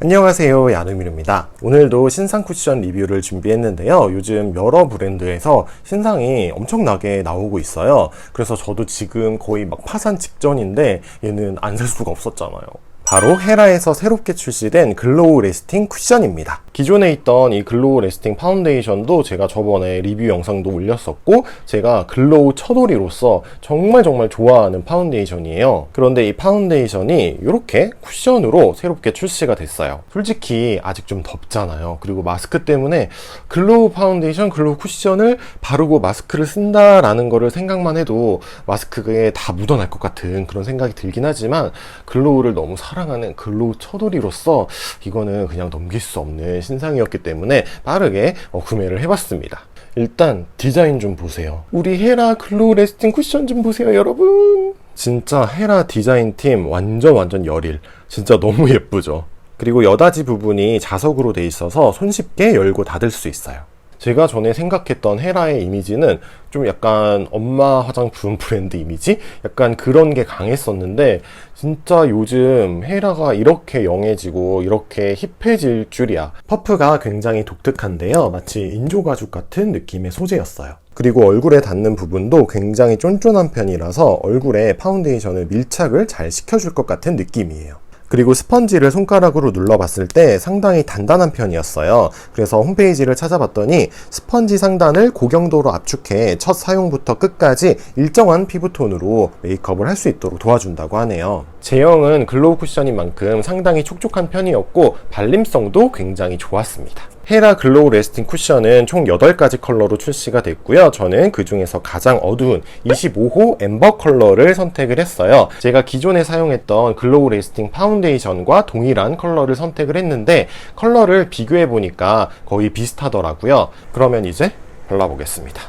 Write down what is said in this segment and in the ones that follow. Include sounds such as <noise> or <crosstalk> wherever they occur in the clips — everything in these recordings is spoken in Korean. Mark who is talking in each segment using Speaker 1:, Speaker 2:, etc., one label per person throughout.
Speaker 1: 안녕하세요 야누미루입니다. 오늘도 신상 쿠션 리뷰를 준비했는데요. 요즘 여러 브랜드에서 신상이 엄청나게 나오고 있어요. 그래서 저도 지금 거의 막 파산 직전인데 얘는 안 살 수가 없었잖아요. 바로 헤라에서 새롭게 출시된 글로우 레스팅 쿠션입니다. 기존에 있던 이 글로우 레스팅 파운데이션도 제가 저번에 리뷰 영상도 올렸었고 제가 글로우 처돌이로서 정말 정말 좋아하는 파운데이션이에요. 그런데 이 파운데이션이 이렇게 쿠션으로 새롭게 출시가 됐어요. 솔직히 아직 좀 덥잖아요. 그리고 마스크 때문에 글로우 파운데이션, 글로우 쿠션을 바르고 마스크를 쓴다라는 거를 생각만 해도 마스크에 다 묻어날 것 같은 그런 생각이 들긴 하지만 글로우를 너무 사랑하는 글로우 처돌이로서 이거는 그냥 넘길 수 없는 신상이었기 때문에 빠르게 어, 구매를 해봤습니다. 일단 디자인 좀 보세요. 우리 헤라 글로우 레스팅 쿠션 좀 보세요, 여러분. 진짜 헤라 디자인 팀 완전 완전 열일. 진짜 너무 <laughs> 예쁘죠. 그리고 여다지 부분이 자석으로 돼 있어서 손쉽게 열고 닫을 수 있어요. 제가 전에 생각했던 헤라의 이미지는 좀 약간 엄마 화장품 브랜드 이미지? 약간 그런 게 강했었는데, 진짜 요즘 헤라가 이렇게 영해지고 이렇게 힙해질 줄이야. 퍼프가 굉장히 독특한데요. 마치 인조가죽 같은 느낌의 소재였어요. 그리고 얼굴에 닿는 부분도 굉장히 쫀쫀한 편이라서 얼굴에 파운데이션을 밀착을 잘 시켜줄 것 같은 느낌이에요. 그리고 스펀지를 손가락으로 눌러봤을 때 상당히 단단한 편이었어요. 그래서 홈페이지를 찾아봤더니 스펀지 상단을 고경도로 압축해 첫 사용부터 끝까지 일정한 피부톤으로 메이크업을 할 수 있도록 도와준다고 하네요. 제형은 글로우 쿠션인 만큼 상당히 촉촉한 편이었고 발림성도 굉장히 좋았습니다. 헤라 글로우 레스팅 쿠션은 총 8가지 컬러로 출시가 됐고요. 저는 그 중에서 가장 어두운 25호 엠버 컬러를 선택을 했어요. 제가 기존에 사용했던 글로우 레스팅 파운데이션과 동일한 컬러를 선택을 했는데 컬러를 비교해 보니까 거의 비슷하더라고요. 그러면 이제 발라보겠습니다.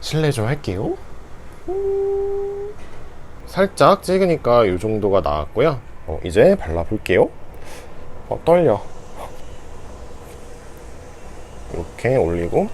Speaker 1: 실내 좀 할게요. 살짝 찍으니까 이 정도가 나왔고요. 어, 이제 발라볼게요. 어, 떨려. 이렇게 올리고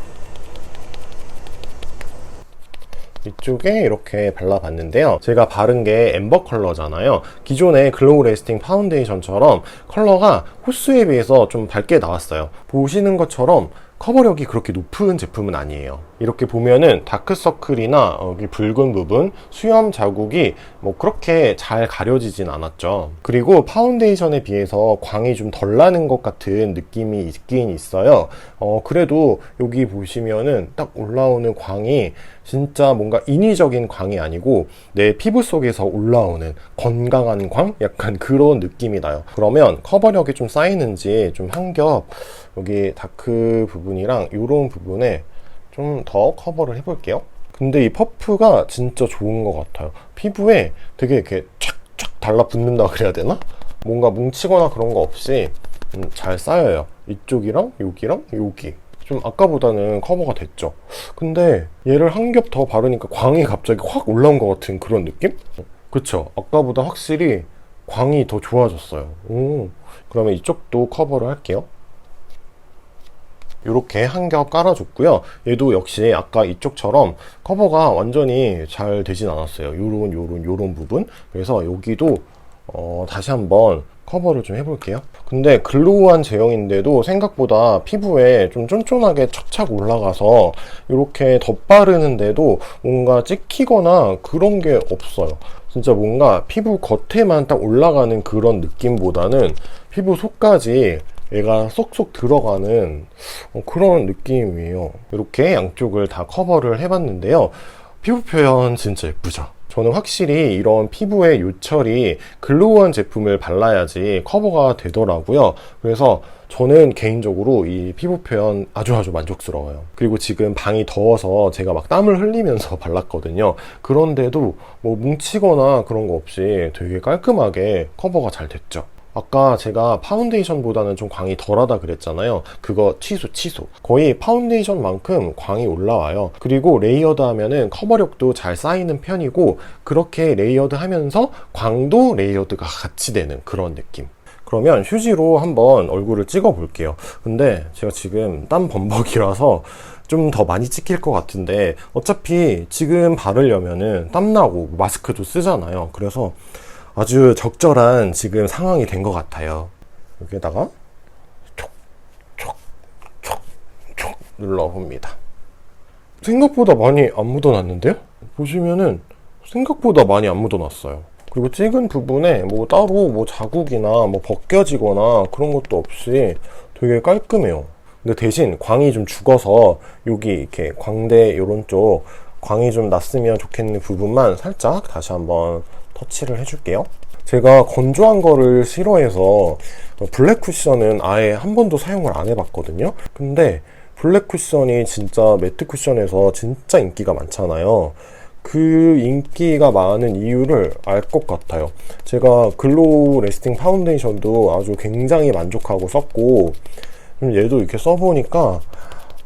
Speaker 1: 이쪽에 이렇게 발라봤는데요. 제가 바른 게 엠버 컬러잖아요. 기존의 글로우 레스팅 파운데이션처럼 컬러가 호수에 비해서 좀 밝게 나왔어요. 보시는 것처럼 커버력이 그렇게 높은 제품은 아니에요. 이렇게 보면은 다크서클이나 여기 붉은 부분, 수염 자국이 뭐 그렇게 잘 가려지진 않았죠. 그리고 파운데이션에 비해서 광이 좀 덜 나는 것 같은 느낌이 있긴 있어요. 어, 그래도 여기 보시면은 딱 올라오는 광이 진짜 뭔가 인위적인 광이 아니고 내 피부 속에서 올라오는 건강한 광? 약간 그런 느낌이 나요. 그러면 커버력이 좀 쌓이는지 좀 한 겹 여기 다크 부분이랑 이런 부분에 좀 더 커버를 해볼게요. 근데 이 퍼프가 진짜 좋은 것 같아요. 피부에 되게 이렇게 촥촥 달라붙는다 그래야 되나? 뭔가 뭉치거나 그런 거 없이 음, 잘 쌓여요. 이쪽이랑 여기랑 여기. 좀 아까보다는 커버가 됐죠. 근데 얘를 한 겹 더 바르니까 광이 갑자기 확 올라온 것 같은 그런 느낌? 그쵸? 아까보다 확실히 광이 더 좋아졌어요. 오, 그러면 이쪽도 커버를 할게요. 이렇게 한 겹 깔아줬고요. 얘도 역시 아까 이쪽처럼 커버가 완전히 잘 되진 않았어요. 요런 요런 요런 부분. 그래서 여기도 어, 다시 한번 커버를 좀 해볼게요. 근데 글로우한 제형인데도 생각보다 피부에 좀 쫀쫀하게 착착 올라가서 이렇게 덧바르는데도 뭔가 찍히거나 그런 게 없어요. 진짜 뭔가 피부 겉에만 딱 올라가는 그런 느낌보다는 피부 속까지 얘가 쏙쏙 들어가는 어, 그런 느낌이에요. 이렇게 양쪽을 다 커버를 해봤는데요. 피부 표현 진짜 예쁘죠? 저는 확실히 이런 피부의 요철이 글로우한 제품을 발라야지 커버가 되더라고요. 그래서 저는 개인적으로 이 피부 표현 아주 아주 만족스러워요. 그리고 지금 방이 더워서 제가 막 땀을 흘리면서 <laughs> 발랐거든요. 그런데도 뭐 뭉치거나 그런 거 없이 되게 깔끔하게 커버가 잘 됐죠. 아까 제가 파운데이션보다는 좀 광이 덜하다 그랬잖아요. 그거 취소, 취소. 거의 파운데이션만큼 광이 올라와요. 그리고 레이어드 하면은 커버력도 잘 쌓이는 편이고, 그렇게 레이어드 하면서 광도 레이어드가 같이 되는 그런 느낌. 그러면 휴지로 한번 얼굴을 찍어 볼게요. 근데 제가 지금 땀 범벅이라서 좀 더 많이 찍힐 것 같은데, 어차피 지금 바르려면은 땀나고 마스크도 쓰잖아요. 그래서 아주 적절한 지금 상황이 된 것 같아요. 여기에다가 촉촉촉촉 눌러봅니다. 생각보다 많이 안 묻어났는데요? 보시면은 생각보다 많이 안 묻어났어요. 그리고 찍은 부분에 뭐 따로 뭐 자국이나 뭐 벗겨지거나 그런 것도 없이 되게 깔끔해요. 근데 대신 광이 좀 죽어서 여기 이렇게 광대 요런 쪽 광이 좀 났으면 좋겠는 부분만 살짝 다시 한번 터치를 해줄게요. 제가 건조한 거를 싫어해서 블랙 쿠션은 아예 한 번도 사용을 안 해봤거든요. 근데 블랙 쿠션이 진짜 매트 쿠션에서 진짜 인기가 많잖아요. 그 인기가 많은 이유를 알 것 같아요. 제가 글로우 레스팅 파운데이션도 아주 굉장히 만족하고 썼고, 음, 얘도 이렇게 써보니까,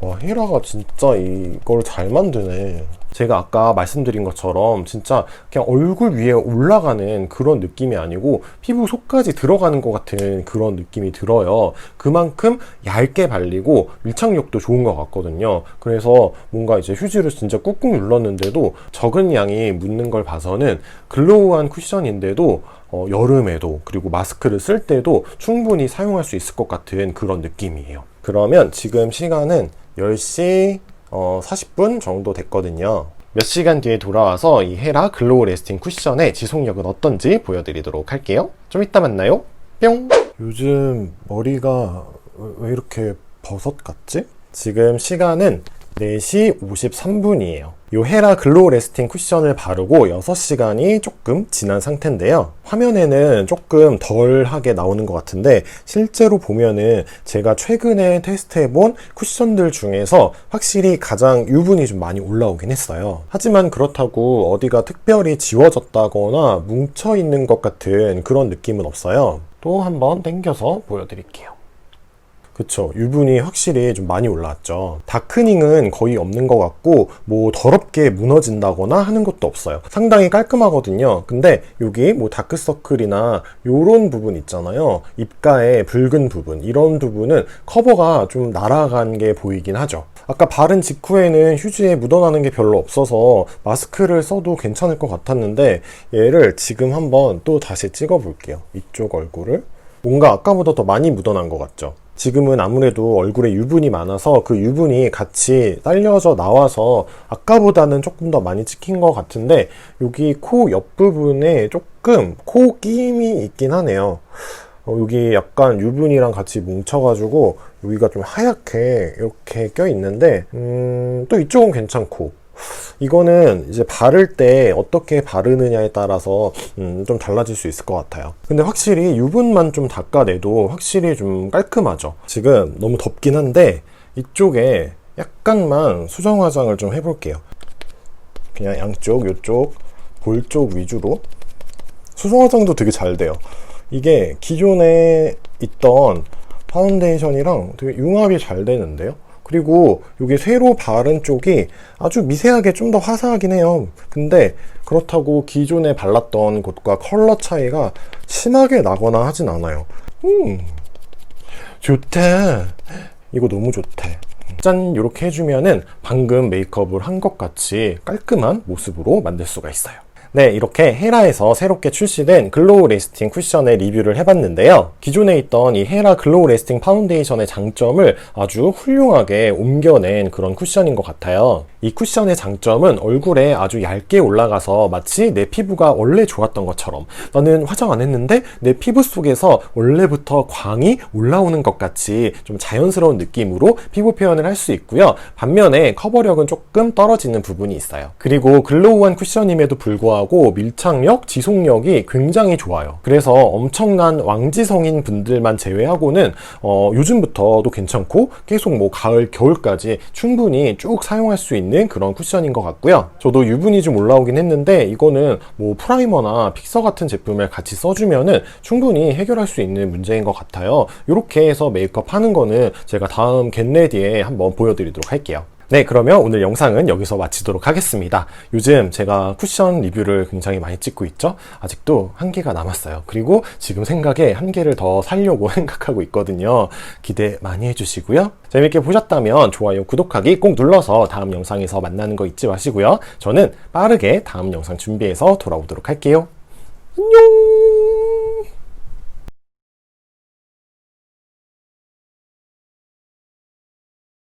Speaker 1: 와, 헤라가 진짜 이걸 잘 만드네. 제가 아까 말씀드린 것처럼 진짜 그냥 얼굴 위에 올라가는 그런 느낌이 아니고 피부 속까지 들어가는 것 같은 그런 느낌이 들어요. 그만큼 얇게 발리고 밀착력도 좋은 것 같거든요. 그래서 뭔가 이제 휴지를 진짜 꾹꾹 눌렀는데도 적은 양이 묻는 걸 봐서는 글로우한 쿠션인데도 어, 여름에도 그리고 마스크를 쓸 때도 충분히 사용할 수 있을 것 같은 그런 느낌이에요. 그러면 지금 시간은 10시 어, 40분 정도 됐거든요. 몇 시간 뒤에 돌아와서 이 헤라 글로우 레스팅 쿠션의 지속력은 어떤지 보여드리도록 할게요. 좀 이따 만나요. 뿅! 요즘 머리가 왜 이렇게 버섯 같지? 지금 시간은 4시 53분이에요. 요 헤라 글로우 레스팅 쿠션을 바르고 6시간이 조금 지난 상태인데요. 화면에는 조금 덜하게 나오는 것 같은데 실제로 보면은 제가 최근에 테스트해본 쿠션들 중에서 확실히 가장 유분이 좀 많이 올라오긴 했어요. 하지만 그렇다고 어디가 특별히 지워졌다거나 뭉쳐있는 것 같은 그런 느낌은 없어요. 또 한번 당겨서 보여드릴게요. 그쵸. 유분이 확실히 좀 많이 올라왔죠. 다크닝은 거의 없는 것 같고, 뭐 더럽게 무너진다거나 하는 것도 없어요. 상당히 깔끔하거든요. 근데 여기 뭐 다크서클이나 요런 부분 있잖아요. 입가의 붉은 부분. 이런 부분은 커버가 좀 날아간 게 보이긴 하죠. 아까 바른 직후에는 휴지에 묻어나는 게 별로 없어서 마스크를 써도 괜찮을 것 같았는데, 얘를 지금 한번 또 다시 찍어 볼게요. 이쪽 얼굴을. 뭔가 아까보다 더 많이 묻어난 것 같죠? 지금은 아무래도 얼굴에 유분이 많아서 그 유분이 같이 딸려져 나와서 아까보다는 조금 더 많이 찍힌 것 같은데 여기 코 옆부분에 조금 코 끼임이 있긴 하네요. 어, 여기 약간 유분이랑 같이 뭉쳐가지고 여기가 좀 하얗게 이렇게 껴 있는데 음, 또 이쪽은 괜찮고 이거는 이제 바를 때 어떻게 바르느냐에 따라서 음, 좀 달라질 수 있을 것 같아요. 근데 확실히 유분만 좀 닦아내도 확실히 좀 깔끔하죠. 지금 너무 덥긴 한데 이쪽에 약간만 수정 화장을 좀 해볼게요. 그냥 양쪽, 이쪽, 볼 쪽 위주로 수정 화장도 되게 잘 돼요. 이게 기존에 있던 파운데이션이랑 되게 융합이 잘 되는데요. 그리고 여기 새로 바른 쪽이 아주 미세하게 좀 더 화사하긴 해요. 근데 그렇다고 기존에 발랐던 곳과 컬러 차이가 심하게 나거나 하진 않아요. 음, 좋다. 이거 너무 좋대. 짠 이렇게 해주면은 방금 메이크업을 한 것 같이 깔끔한 모습으로 만들 수가 있어요. 네, 이렇게 헤라에서 새롭게 출시된 글로우 레스팅 쿠션의 리뷰를 해봤는데요. 기존에 있던 이 헤라 글로우 레스팅 파운데이션의 장점을 아주 훌륭하게 옮겨낸 그런 쿠션인 것 같아요. 이 쿠션의 장점은 얼굴에 아주 얇게 올라가서 마치 내 피부가 원래 좋았던 것처럼 나는 화장 안 했는데 내 피부 속에서 원래부터 광이 올라오는 것 같이 좀 자연스러운 느낌으로 피부 표현을 할 수 있고요. 반면에 커버력은 조금 떨어지는 부분이 있어요. 그리고 글로우한 쿠션임에도 불구하고 밀착력, 지속력이 굉장히 좋아요. 그래서 엄청난 왕지성인 분들만 제외하고는 어, 요즘부터도 괜찮고 계속 뭐 가을, 겨울까지 충분히 쭉 사용할 수 있는 그런 쿠션인 것 같고요. 저도 유분이 좀 올라오긴 했는데 이거는 뭐 프라이머나 픽서 같은 제품을 같이 써주면은 충분히 해결할 수 있는 문제인 것 같아요. 이렇게 해서 메이크업 하는 거는 제가 다음 겟레디에 한번 보여드리도록 할게요. 네, 그러면 오늘 영상은 여기서 마치도록 하겠습니다. 요즘 제가 쿠션 리뷰를 굉장히 많이 찍고 있죠? 아직도 한 개가 남았어요. 그리고 지금 생각에 한 개를 더 살려고 <laughs> 생각하고 있거든요. 기대 많이 해주시고요. 재밌게 보셨다면 좋아요, 구독하기 꼭 눌러서 다음 영상에서 만나는 거 잊지 마시고요. 저는 빠르게 다음 영상 준비해서 돌아오도록 할게요. 안녕!